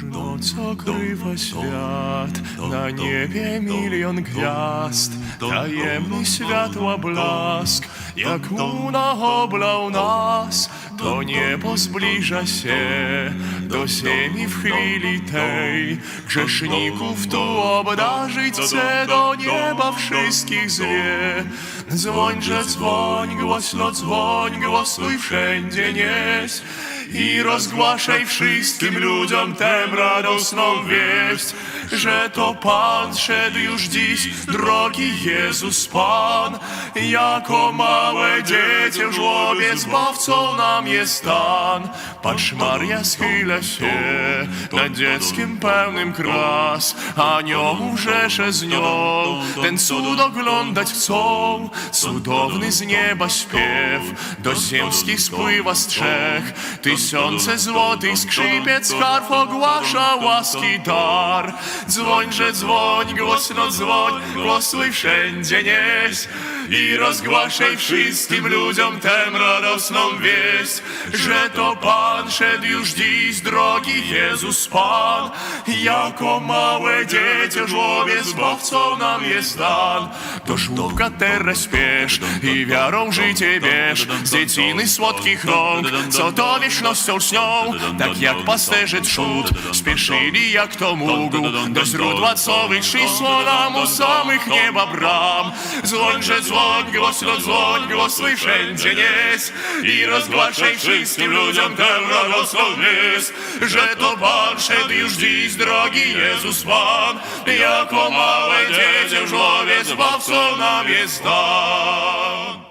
Noc okrywa świat, na niebie milion gwiazd, tajemny światła blask, jak luna oblał nas, to niebo zbliża się do ziemi w chwili tej. Grzeszników tu obdarzyć chce, do nieba wszystkich zwie. Dzwońże dzwoń, głośno dzwoń, głosuj wszędzie nieś. I rozgłaszaj wszystkim ludziom tę radosną wieść, że to Pan szedł już dziś, drogi Jezus Pan. Jako małe dziecię w żłobie zbawcą nam jest stan. Patrz Maria schyla się nad dzieckiem pełnym kras, aniołów rzesze z nią, ten cud oglądać chcą. Cudowny z nieba śpiew, do ziemskich spływa strzech, tysiące złotych skrzypiec harf ogłasza łaski dar. Dzwońże dzwoń, głośno dzwoń, głosuj wszędzie nieś i rozgłaszaj wszystkim ludziom tę radosną wieść, że to Pan szedł już dziś, drogi Jezus Pan. Jako małe dziecię żłobie zbawcą nam jest dan. Do żłobka teraz śpiesz i wiarą życie bierz z dzieciny słodkich rąk, co to wiecznością śnią, tak jak pasterze trzód, spieszyli jak to mógł, do źródła co wyszło nam u samych nieba bram. Dzwońże dzwoń, głośno dzwoń, głosuj wszędzie nieś i rozgłaszaj wszystkim ludziom tę radosną wieść, że to Pan szedł już dziś, drogi Jezus Pan, jako małe dziecię w żłowie zbawcą nam jest dan.